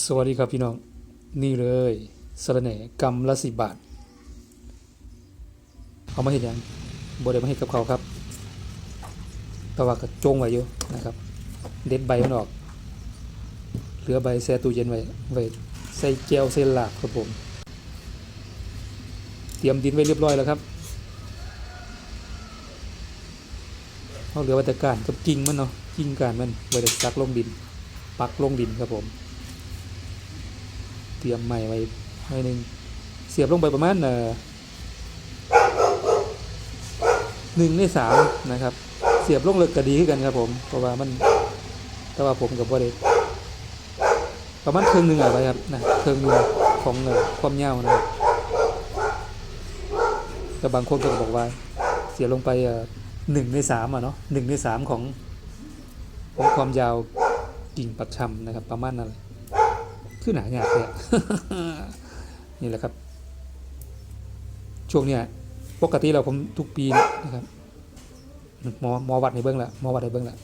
สวัสดีครับพี่น้อง นี่เลยสระแหน่กำละสิบบาท เอามาเห็นยังบได้มาเห็ดกับเขาครับแต่ว่าก็จงไว้อยู่นะครับ เด็ดใบมันออก เหลือใบแช่ตู้เย็นไว้ไว้ใส่แก้วใส่ลาบครับผม เตรียมดินไว้เรียบร้อยแล้วครับเอาเหลือวัตการกับกิ่งมันเนาะกิ่งการมันไว้ดักลงดิน ปักลงดินครับผม เตรียมใหม่ไว้ไว้หนึ่งเสียบลงไปประมาณเออหนึ่งในสามนะครับ เสียบลงเลิกก็ดีขึ้นกันครับผมเพราะว่ามันแต่ว่าผมกับว่าได้ประมาณครึ่งหนึ่งอะไรครับนะครึ่งหนึ่งของเออความยาวนะครับแต่บางคนก็บอกว่า เสียลงไปเออหนึ่งในสามอะเนาะหนึ่งในสามของของความยาวกิ่งปักชำนะครับ ประมาณนั้น เลยคือหนาหยาบเลยนี่แหละครับ ช่วงเนี้ยปกติเราผมทุกปีนะครับหมอหมอวัดในเบื้องละหมอวัดในเบื้องละ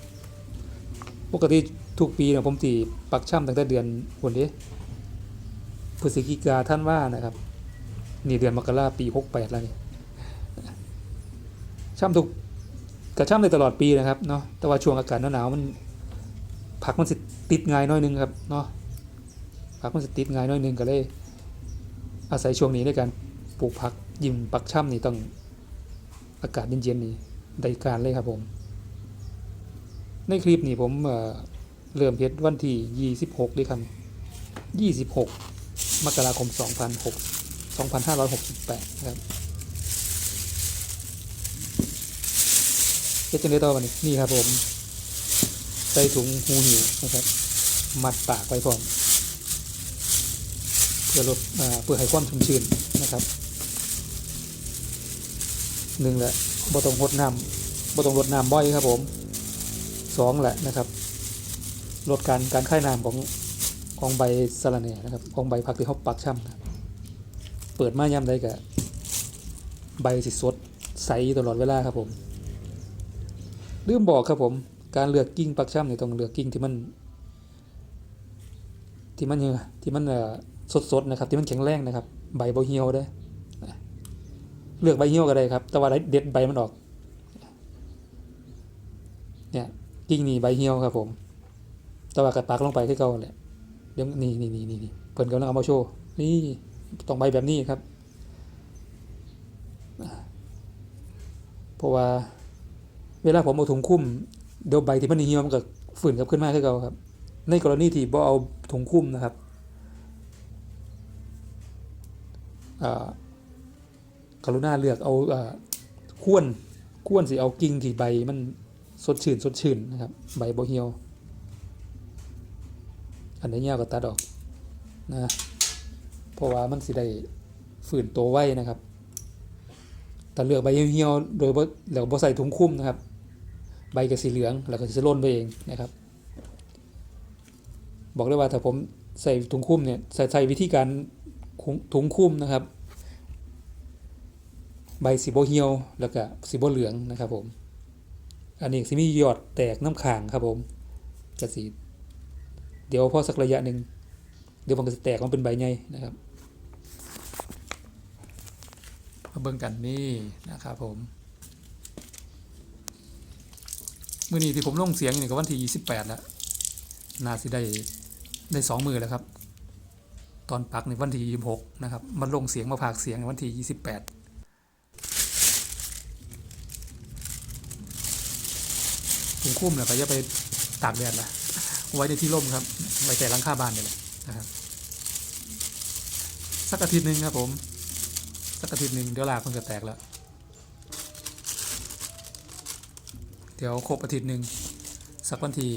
ปกติทุกปีเนี่ยผมตีปักช่ำตั้งแต่เดือนวันนี้พฤศจิกาท่านว่านะครับ นี่เดือนมกราปีหกแปดแล้วนี่ช่ำทุกกระช่ำได้ตลอดปีนะครับเนาะแต่ว่าช่วงอากาศหนาวๆมันผักมันสิติดง่ายน้อยนึงครับเนาะ ผักมันจะติดง่ายน้อยหนึงก็เลย อาศัยช่วงนี้ในการปลูกผักยิ่งปักช่ำนี่ต้องอากาศเย็นๆนี่ได้การเลยครับผม ในคลิปนี้ผมเอ่อเริ่มเฮ็ดวันที่ 26ด้วยครับ 26 มกราคม 2006 2568นะครับเฮ็ดจังได๋ต่อบัดนี้นี่ครับผม ใส่ถุงหูหิวนะครับ มัดปากไว้พร้อม เพื่อลดอ่าเพื่อให้ความชุ่มชื้นนะครับหนึ่งแหละบ่ต้องรดน้ำบ่ต้องรดน้ำบ่อยครับผมสองแหละนะครับ ลดการการค่ายน้ำของของใบสะระแหน่นะครับของใบผักที่เขาปักช่ำนะเปิดมายามใดก็ใบสิสดใสตลอดเวลาครับผมลืมบอกครับผม การเลือกกิ่งปักช่ำเนี่ยต้องเลือกกิ่งที่มัน ที่มันยังที่มันเอ่อ สดๆนะครับ ที่มันแข็งแรงนะครับ ใบบ่เหี่ยวเด้เลือกใบเหี่ยวก็ได้ครับ แต่ว่าเด็ดใบมันออก เนี่ยกิ่งนี่ใบเหี่ยวครับ ผม แต่ว่ากระปักลงไปคือเก่าแหละเดี๋ยวนี่นี่นี่นี่เพิ่นกำลังเอามาโชว์นี่ต้องใบแบบนี้ครับเพราะว่า เวลาผมเอาถุงคุ้มเดี๋ยวใบที่มันเหี่ยวมันก็ฝืนกลับขึ้นมาคือเก่าครับ ในกรณีที่บ่เอาถุงคุ้มนะครับ กรุณาเลือกเอาอ่าควรควรสิเอากิ่งที่ใบมันสดชื่นสดชื่นนะครับ ใบบเหี่ยว อันไหนี้ยาวก็ตัดออกนะเพราะว่ามันสิได้ฝืนตัวไว้นะครับแต่เลือกใบเหี่ยวโดยบ่แล้วบ่ใส่ถุงคุ้มนะครับ ใบก็สีเหลืองแล้วก็จะล่นไปเองนะครับ บอกเลยว่าถ้าผมใส่ถุงคุ้มเนี่ยใส่ใส่วิธีการ ถุงคุ้มนะครับ ใบสีโบเหี่ยวแล้วก็สีโบเหลืองนะครับผมอันนี้สิมียอดแตกน้ำข่างครับผมจะสีเดี๋ยวพอสักระยะหนึ่งเดี๋ยวมันก็จะแตกมันเป็นใบใหญ่นะครับมาเบิ่งกันนี่นะครับผมมื่อนี้ที่ผมลงเสียงนี่ก็วันที่ 28 แล้ว นาสิได้ได้สองมือแล้วครับ ตอนปักในวันที่26นะครับ มันลงเสียงมาผากเสียงในวันที่28ผมคุ้มเลยก็จะไปตากแดดละไว้ในที่ร่มครับ ไว้แต่ลังคาบ้านนี่แหละนะครับ สักอาทิตย์หนึ่งครับผม สักอาทิตย์หนึ่งเดี๋ยวลากมันจะแตกแล้ว เดี๋ยวครบอาทิตย์หนึ่งสักวันที่